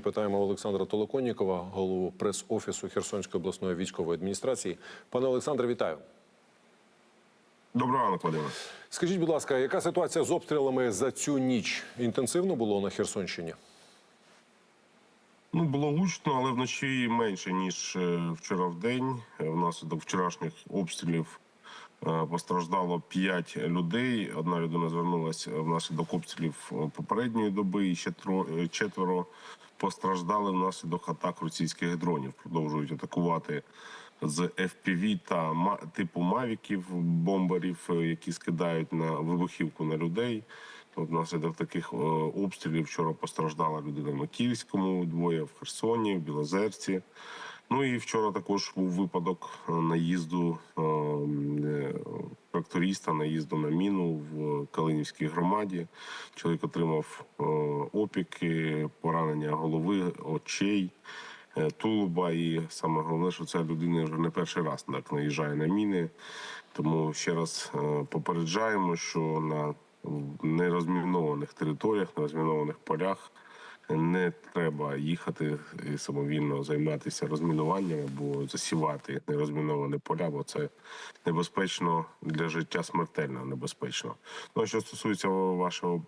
Питаємо Олександра Толоконнікова, голову прес-офісу Херсонської обласної військової адміністрації. Пане Олександре, вітаю. Доброго ранку, Вадиме. Скажіть, будь ласка, яка ситуація з обстрілами за цю ніч? Інтенсивно було на Херсонщині? Ну було гучно, але вночі менше ніж е, вчора в день. Е, Внаслідок вчорашніх обстрілів постраждало 5 людей. Одна людина звернулася внаслідок обстрілів е, попередньої доби, і ще е, четверо постраждали внаслідок атак російських дронів. Продовжують атакувати з FPV та типу мавіків, бомберів, е, які скидають на вибухівку на людей. От внаслідок таких е, обстрілів вчора постраждала людина в Макіївському, двоє в Херсоні, в Білозерці. Ну і вчора також був випадок е, наїзду е, е, тракториста, наїзду на міну в Калинівській громаді. Чоловік отримав опіки, поранення голови, очей. Тулуба, і саме головне, що ця людина вже не перший раз так наїжджає на міни. Тому ще раз попереджаємо, що на нерозмінованих територіях, на розмінованих полях не треба їхати і самовільно займатися розмінуванням або засівати нерозміновані поля, бо це небезпечно для життя, смертельно небезпечно. Ну а що стосується вашого.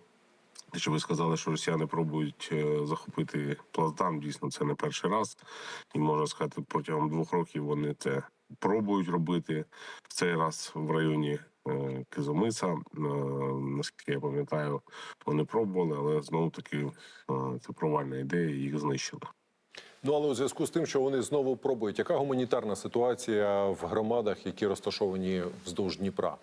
Те, що ви сказали, що росіяни пробують е, захопити плацдарм, дійсно це не перший раз, і можна сказати, протягом двох років вони це пробують робити в цей раз в районі е, Кизомиса. Е, наскільки я пам'ятаю, вони пробували, але знову таки е, це провальна ідея, їх знищили. Ну але у зв'язку з тим, що вони знову пробують, яка гуманітарна ситуація в громадах, які розташовані вздовж Дніпра?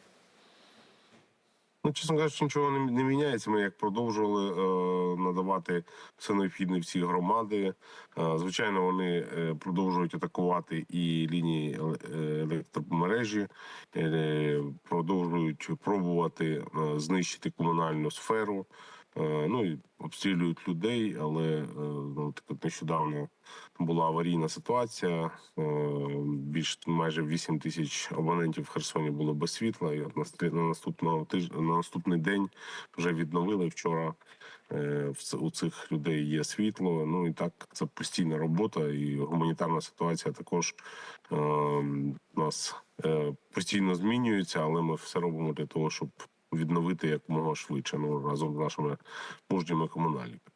Ну, чесно кажучи, нічого не, не міняється. Ми як продовжували е, надавати все необхідне в ці громади. Е, звичайно, вони е, продовжують атакувати і лінії е, електромережі, е, продовжують пробувати е, знищити комунальну сферу. Е, ну і обстрілюють людей, але е, ну, так нещодавно була аварійна ситуація. Е, більш майже 8 тисяч абонентів в Херсоні було без світла. І от на наступного тиж... на наступний день вже відновили вчора. У цих людей є світло. Ну і так це постійна робота, і гуманітарна ситуація також е, у нас постійно змінюється, але ми все робимо для того, щоб відновити якомога швидше ну, разом з нашими мужніми комунальниками.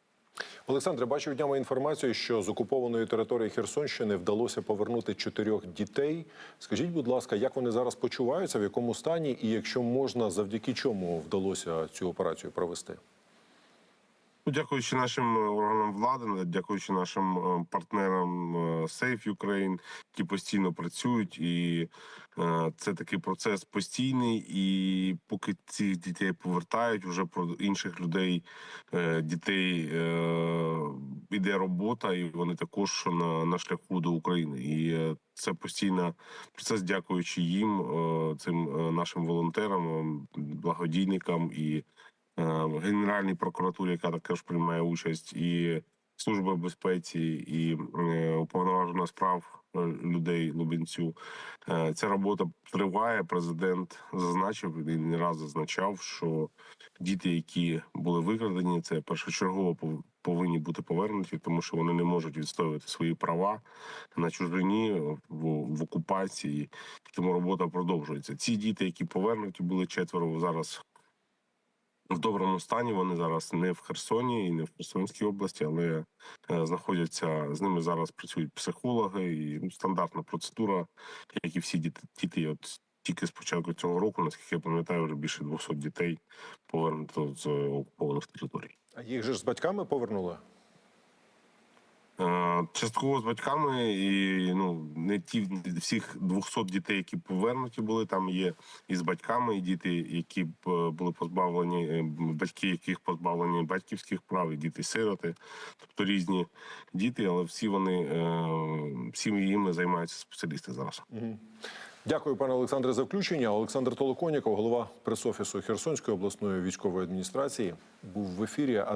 Олександре, бачив днями інформацію, що з окупованої території Херсонщини вдалося повернути чотирьох дітей. Скажіть, будь ласка, як вони зараз почуваються, в якому стані, і якщо можна, завдяки чому вдалося цю операцію провести? Ну, дякуючи нашим е, органам влади, дякуючи нашим е, партнерам е, Safe Ukraine, які постійно працюють, і це такий процес постійний. І поки цих дітей повертають, вже про інших людей, дітей іде робота, і вони також на, на шляху до України. І це постійно процес, дякуючи їм, цим нашим волонтерам, благодійникам і е, Генеральній прокуратурі, яка також приймає участь, і служба безпеці, і е, уповноважена справ е, людей Лубенцю. Ця робота триває. Президент зазначив і не раз зазначав, що діти, які були викрадені, це першочергово пов- повинні бути повернуті, тому що вони не можуть відстоювати свої права на чужині в, в окупації. Тому робота продовжується. Ці діти, які повернуті, були четверо зараз в доброму стані. Вони зараз не в Херсоні і не в Херсонській області, але е, знаходяться з ними зараз. Працюють психологи і ну, стандартна процедура, як і всі діти. діти от тільки з початку цього року, наскільки я пам'ятаю, вже більше 200 дітей повернуто з окупованих територій. А їх же ж з батьками повернули? Е, Частково з батьками, і ну не ті всіх 200 дітей, які повернуті були. Там є і з батьками, і діти, які е, були позбавлені, е, батьки, яких позбавлені батьківських прав, і діти сироти, тобто різні діти, але всі вони всіми їми займаються спеціалісти зараз. Дякую, пане Олександре, за включення. Олександр Толоконіков, голова прес-офісу Херсонської обласної військової адміністрації, був в ефірі.